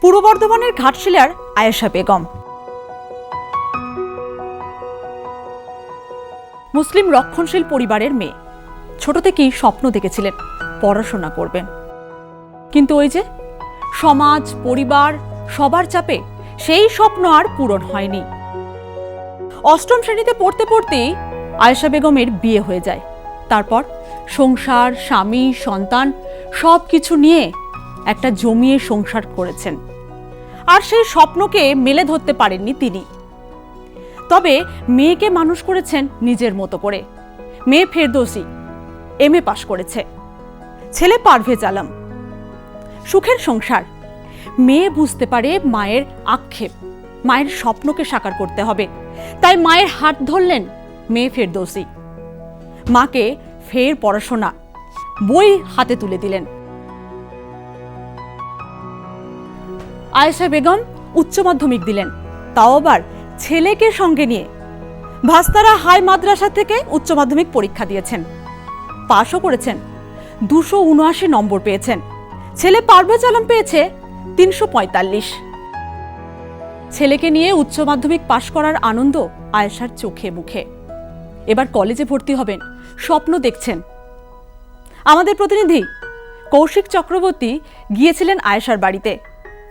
পূর্ব বর্ধমানের ঘাটশিলার আয়েশা বেগম। মুসলিম রক্ষণশীল পরিবারের মেয়ে। ছোট থেকেই স্বপ্ন দেখেছিলেন, পড়াশোনা করবেন। কিন্তু ওই যে সমাজ, পরিবার, সবার চাপে সেই স্বপ্ন আর পূরণ হয়নি। অষ্টম শ্রেণীতে পড়তে পড়তেই আয়েশা বেগমের বিয়ে হয়ে যায়। তারপর সংসার, স্বামী, সন্তান সব কিছু নিয়ে একটা জমিয়ে সংসার করেছেন। আর সেই স্বপ্নকে মেলে ধরতে পারেননি তিনি। তবে মেয়েকে মানুষ করেছেন নিজের মতো করে। মেয়ে ফেরদৌসি এম এ পাশ করেছে। ছেলে পারভেজ আলম। সুখের সংসার। মেয়ে বুঝতে পারে মায়ের আক্ষেপ। মায়ের স্বপ্নকে সাকার করতে হবে। তাই মায়ের হাত ধরলেন মেয়ে ফেরদৌসি। মাকে ফের পড়াশোনা। বই হাতে তুলে দিলেন। আয়েশা বেগম উচ্চ মাধ্যমিক দিলেন। তাও আবার ছেলেকে সঙ্গে নিয়ে। ভাস্তারা হাই মাদ্রাসা থেকে উচ্চ মাধ্যমিক পরীক্ষা দিয়েছেন। পাশও করেছেন দুশো উনআশি নম্বর পেয়েছেন। ছেলে পারভেজ আলম পেয়েছে তিনশো পঁয়তাল্লিশ। ছেলেকে নিয়ে উচ্চ মাধ্যমিক পাশ করার আনন্দ আয়েশার চোখে মুখে। এবার কলেজে ভর্তি হবেন, স্বপ্ন দেখছেন। আমাদের প্রতিনিধি কৌশিক চক্রবর্তী গিয়েছিলেন আয়েশার বাড়িতে।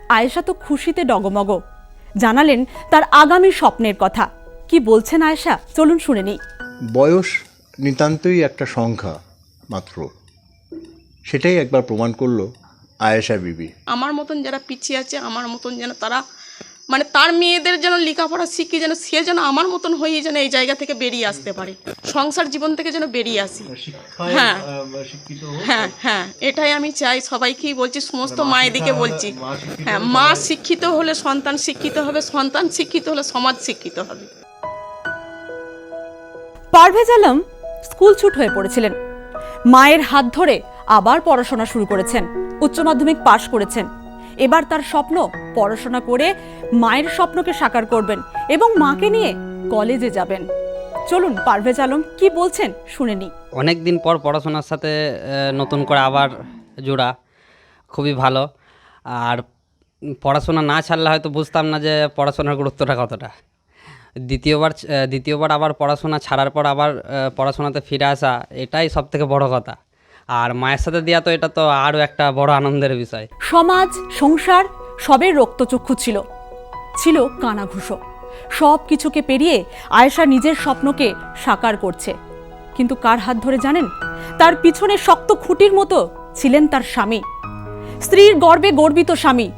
আয়েশা তো খুশিতে ডগমগ। জানালেন তার আগামী স্বপ্নের কথা। কি বলছেন আয়েশা? চলুন শুনে নিই। বয়স নিতান্তই একটা সংখ্যা মাত্র। সেটাই একবার প্রমাণ করল আয়েশা বিবি। আমার মতন যারা পিছিয়ে আছে আমার মতন যেন তারা মানে তার মেয়েদের যেন লেখাপড়া শিখি যেন সে যেন আমার মতন হয়ে যেন এই জায়গা থেকে বেরিয়ে আসতে পারে। সংসার জীবন থেকে যেন বেরিয়ে আসি। হ্যাঁ। হ্যাঁ হ্যাঁ এটাই আমি চাই। সবাইকেই বলছি সমস্ত মায়েদিকে বলছি। হ্যাঁ মা শিক্ষিত হলে সন্তান শিক্ষিত হবে সন্তান শিক্ষিত হলে সমাজ শিক্ষিত হবে। পারভেজ আলম স্কুল ছুট হয়ে পড়েছিলেন। মায়ের হাত ধরে আবার পড়াশোনা শুরু করেছেন। উচ্চ মাধ্যমিক পাশ করেছেন। এবার তার স্বপ্ন, পড়াশোনা করে মায়ের স্বপ্নকে সাকার করবেন এবং মাকে নিয়ে কলেজে যাবেন। চলুন, পারভেজ আলম, কি বলছেন? শুনে নিই। অনেক দিন পর পড়াশোনার সাথে নতুন করে আবার জোড়া। খুবই ভালো। আর পড়াশোনা না ছাড়লে হয়তো বুঝতাম না যে পড়াশোনার গুরুত্বটা কতটা। দ্বিতীয়বার দ্বিতীয়বার আবার পড়াশোনা ছাড়ার পর আবার পড়াশোনাতে ফিরে আসা, এটাই সব থেকে বড় কথা। আর মায়ের সাথে দেওয়া তো এটা তো আরও একটা বড় আনন্দের বিষয়। সমাজ, সংসার, সবের রক্তচক্ষু ছিল। ছিল কানাঘুষো। সব কিছুকে পেরিয়ে আয়েশা নিজের স্বপ্নকে সাকার করছে। কিন্তু কার হাত ধরে জানেন? তার পিছনে শক্ত খুঁটির মতো ছিলেন তার স্বামী। স্ত্রীর গর্বে গর্বিত স্বামী।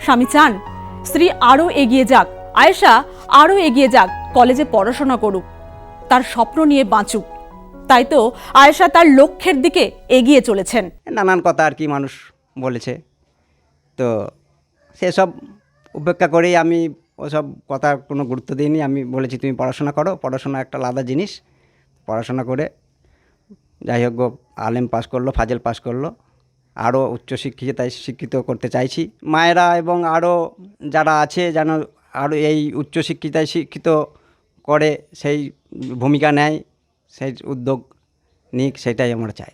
স্বামী চান, স্ত্রী আরও এগিয়ে যাক। আয়েশা আরও এগিয়ে যাক, কলেজে পড়াশোনা করুক। তার স্বপ্ন নিয়ে বাঁচুক। তাই তো আয়েশা তার লক্ষ্যের দিকে এগিয়ে চলেছেন। নানান কথা আর কি মানুষ বলেছে। তো সেসব উপেক্ষা করেই আমি ওসব কথা কোনো গুরুত্ব দিইনি। আমি বলেছি, তুমি পড়াশোনা করো। পড়াশোনা একটা আলাদা জিনিস। পড়াশোনা করে যাই হোক আলেম পাস করল, ফাজেল পাস করল। আরও উচ্চশিক্ষিত তাই শিক্ষিত করতে চাইছি। মায়েরা এবং আরও যারা আছে, যেন আরও এই উচ্চশিক্ষিতায় শিক্ষিত করে সেই ভূমিকা নেয়। সেই উদ্যোগ নিক, সেটাই আমরা চাই।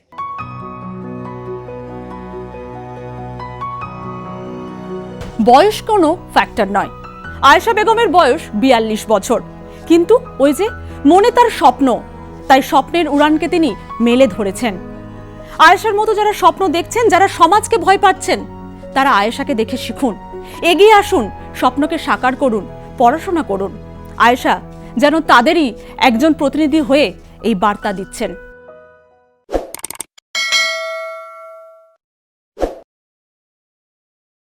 বয়স কোনো ফ্যাক্টর নয়। আয়েশা বেগমের বয়স বিয়াল্লিশ বছর। কিন্তু ওই যে মনে তার স্বপ্ন, তাই স্বপ্নের উড়ানকে তিনি মেলে ধরেছেন। আয়েশার মতো যারা স্বপ্ন দেখছেন, যারা সমাজকে ভয় পাচ্ছেন, তারা আয়েশাকে দেখে শিখুন। এগিয়ে আসুন, স্বপ্নকে সাকার করুন, পড়াশোনা করুন। আয়েশা যেন তাদেরই একজন প্রতিনিধি হয়ে এই বার্তা দিচ্ছেন।